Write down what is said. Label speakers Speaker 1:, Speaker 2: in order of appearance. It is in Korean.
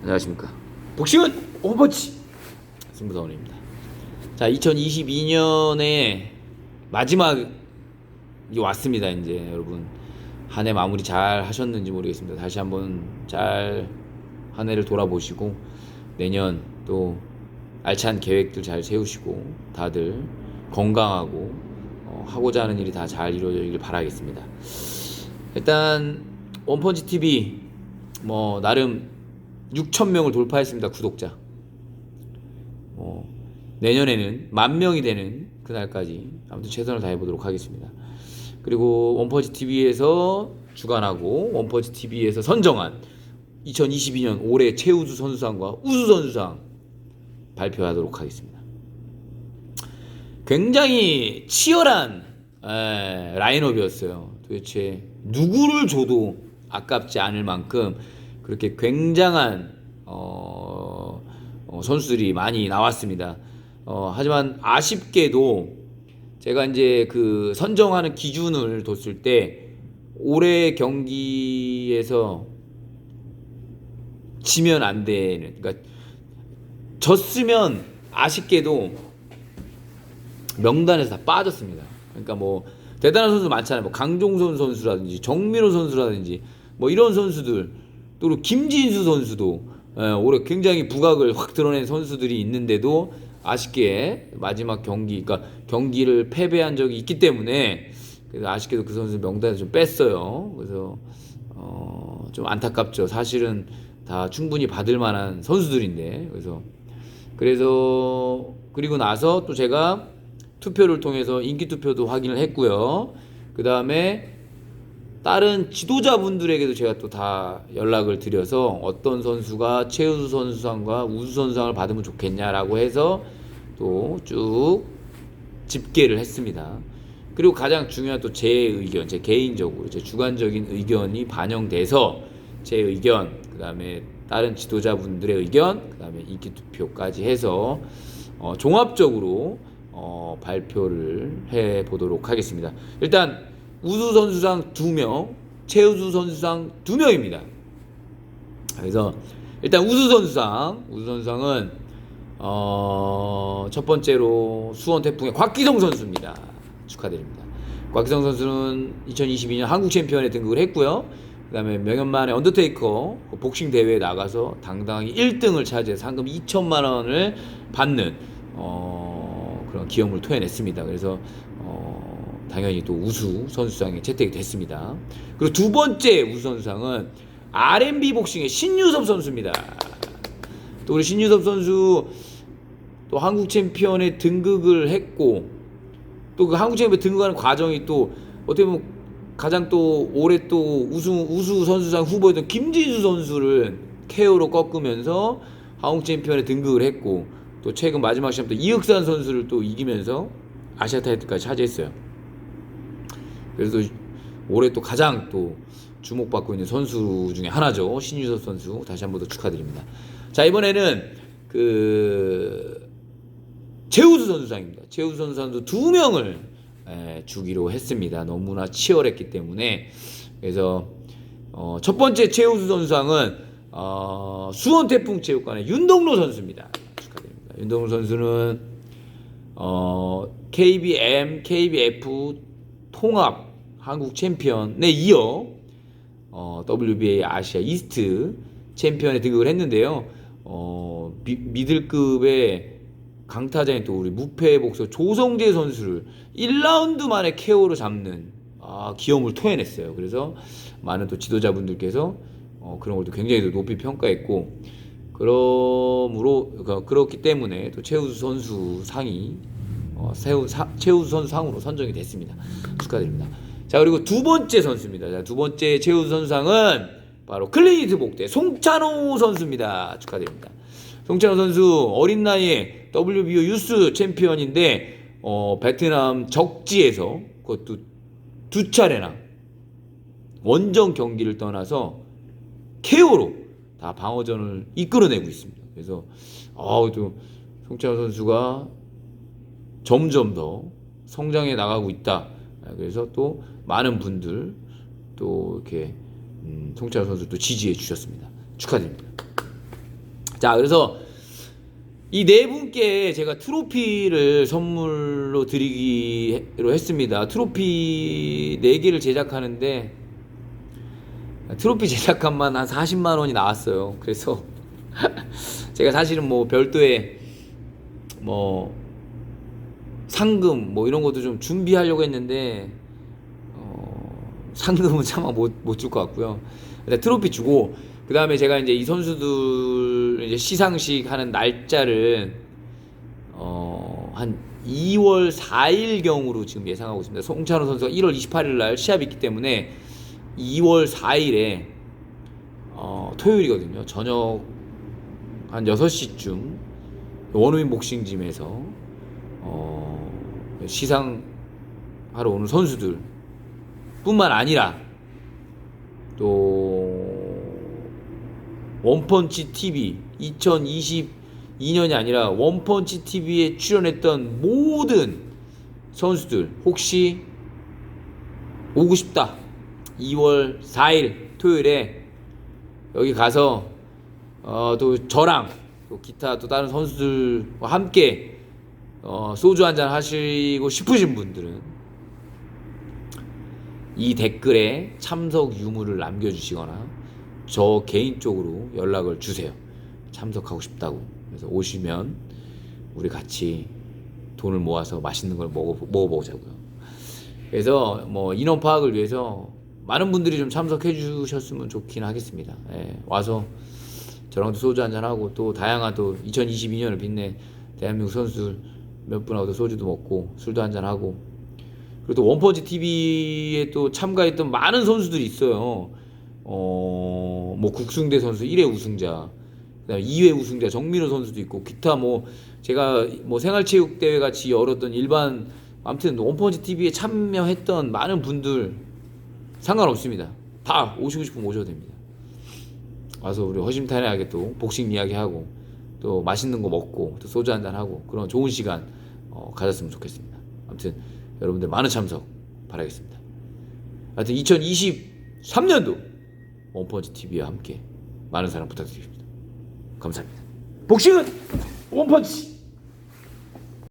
Speaker 1: 안녕하십니까. 복싱은 오버치 승부사원입니다. 자, 2022년에 마지막이 왔습니다. 이제 여러분 한 해 마무리 잘 하셨는지 모르겠습니다. 다시 한번 잘 한 해를 돌아보시고 내년 또 알찬 계획들 잘 세우시고 다들 건강하고 어, 하고자 하는 일이 다 잘 이루어지길 바라겠습니다. 일단 원펀치 TV 뭐 나름 6천 명을 돌파했습니다 구독자. 뭐 내년에는 만 명이 되는 그날까지 아무튼 최선을 다해 보도록 하겠습니다. 그리고 원펀치 TV에서 주관하고 원펀치 TV에서 선정한 2022년 올해 최우수 선수상과 우수 선수상 발표하도록 하겠습니다. 굉장히 치열한 에, 라인업이었어요. 도대체 누구를 줘도 아깝지 않을 만큼 그렇게 굉장한 어, 어, 선수들이 많이 나왔습니다. 어, 하지만 아쉽게도 제가 이제 그 선정하는 기준을 뒀을 때 올해 경기에서 지면 안 되는 그러니까 졌으면 아쉽게도 명단에서 다 빠졌습니다. 그러니까 뭐 대단한 선수 많잖아요. 뭐 강종선 선수라든지 정민호 선수라든지 뭐 이런 선수들 또 김진수 선수도 예, 올해 굉장히 부각을 확 드러낸 선수들이 있는데도 아쉽게 마지막 경기, 그러니까 경기를 패배한 적이 있기 때문에 그래서 아쉽게도 그 선수 명단에서 좀 뺐어요. 그래서 어, 좀 안타깝죠. 사실은 다 충분히 받을 만한 선수들인데 그래서 그래서 그리고 나서 또 제가 투표를 통해서 인기 투표도 확인을 했고요. 그 다음에 다른 지도자분들에게도 제가 또 다 연락을 드려서 어떤 선수가 최우수 선수상과 우수 선수상을 받으면 좋겠냐라고 해서 또 쭉 집계를 했습니다. 그리고 가장 중요한 또 제 의견, 제 개인적으로 제 주관적인 의견이 반영돼서 제 의견, 그 다음에 다른 지도자분들의 의견, 그 다음에 인기 투표까지 해서 어, 종합적으로 어, 발표를 해 보도록 하겠습니다. 일단 우수 선수상 2명, 최우수 선수상 2명입니다. 그래서 일단 우수 선수상, 우수 선수상은 어, 첫 번째로 수원 태풍의 곽기성 선수입니다. 축하드립니다. 곽기성 선수는 2022년 한국 챔피언에 등극을 했고요. 그다음에 명현만의 언더테이커 그 복싱 대회에 나가서 당당히 1등을 차지해 상금 2천만 원을 받는 어, 그런 기염을 토해냈습니다. 그래서 어, 당연히 또 우수 선수상에 채택이 됐습니다. 그리고 두 번째 우수 선수상은 R&B 복싱의 신유섭 선수입니다. 또 우리 신유섭 선수 또 한국 챔피언에 등극을 했고 또 그 한국 챔피언 등극하는 과정이 또 어떻게 보면 가장 또 올해 또 우수 우수 선수상 후보였던 김진수 선수를 KO로 꺾으면서 한국 챔피언에 등극을 했고 또 최근 마지막 시합 때 이흑산 선수를 또 이기면서 아시아 타이틀까지 차지했어요. 그래서 올해 또 가장 또 주목받고 있는 선수 중에 하나죠. 신유섭 선수 다시 한 번 더 축하드립니다. 자 이번에는 그 최우수 선수상입니다. 최우수 선수상도 두 명을 에, 주기로 했습니다. 너무나 치열했기 때문에 그래서 어, 첫 번째 최우수 선수상은 어, 수원 태풍 체육관의 윤동로 선수입니다. 윤동로 선수는 어, KBM, KBF 통합 한국 챔피언에 이어 어, WBA 아시아 이스트 챔피언에 등극을 했는데요. 어, 미, 미들급의 강타자인 또 우리 무패 복서 조성재 선수를 1라운드 만에 KO로 잡는 아, 기염을 토해냈어요. 그래서 많은 또 지도자분들께서 어, 그런 걸또 굉장히 또 높이 평가했고 그러므로 그- 그렇기 때문에 또 최우수 선수 상이 어, 세우, 사, 최우수 선수 상으로 선정이 됐습니다. 축하드립니다. 자 그리고 두 번째 선수입니다. 자, 두 번째 최우수 선수상은 바로 클리니트 복대 송찬호 선수입니다. 축하드립니다. 송찬호 선수 어린 나이에 WBO 유스 챔피언인데 어, 베트남 적지에서 그것도 두 차례나 원정 경기를 떠나서 KO로 다 방어전을 이끌어내고 있습니다. 그래서 아우 또 송찬호 선수가 점점 더 성장해 나가고 있다. 그래서 또 많은 분들 또 이렇게 음, 송찬호 선수 또 지지해 주셨습니다. 축하드립니다. 자, 그래서 이 네 분께 제가 트로피를 선물로 드리기로 했습니다. 트로피 네 개를 제작하는데 트로피 제작값만 한 40만 원이 나왔어요. 그래서 제가 사실은 뭐 별도의 뭐 상금 뭐 이런 것도 좀 준비하려고 했는데 어, 상금은 차마 못못 줄 것 같고요. 일단 트로피 주고 그 다음에 제가 이제 이 선수들 이제 시상식 하는 날짜를 어 한 2월 4일 경으로 지금 예상하고 있습니다. 송찬호 선수가 1월 28일 날 시합이 있기 때문에 2월 4일에 어, 토요일이거든요. 저녁 한 6시쯤 원우민 복싱짐에서 어, 시상하러 오는 선수들 뿐만 아니라 또 원펀치 TV 2022년이 아니라 원펀치 TV에 출연했던 모든 선수들 혹시 오고 싶다. 2월 4일 토요일에 여기 가서 어, 또 저랑 또 기타 또 다른 선수들과 함께 어, 소주 한 잔 하시고 싶으신 분들은 이 댓글에 참석 유무를 남겨주시거나 저 개인적으로 연락을 주세요. 참석하고 싶다고. 그래서 오시면 우리 같이 돈을 모아서 맛있는 걸 먹어, 먹어보자고요. 그래서 뭐 인원 파악을 위해서 많은 분들이 좀 참석해 주셨으면 좋긴 하겠습니다. 예, 와서 저랑도 소주 한잔 하고 또 다양한 또 2022년을 빛낸 대한민국 선수들 몇 분하고도 소주도 먹고 술도 한잔 하고 그리고 또 원펀치 TV에 또 참가했던 많은 선수들이 있어요. 어, 뭐 국승대 선수 1회 우승자, 그다음에 2회 우승자 정민호 선수도 있고 기타 뭐 제가 뭐 생활체육 대회 같이 열었던 일반 아무튼 원펀치 TV에 참여했던 많은 분들 상관없습니다. 다 오시고 싶으면 오셔도 됩니다. 와서 우리 허심탄회하게 또 복싱 이야기하고 또 맛있는 거 먹고 또 소주 한잔 하고 그런 좋은 시간 어, 가졌으면 좋겠습니다. 아무튼 여러분들 많은 참석 바라겠습니다. 하여튼 2023년도 원펀치 TV와 함께 많은 사랑 부탁드립니다. 감사합니다. 복싱은 원펀치!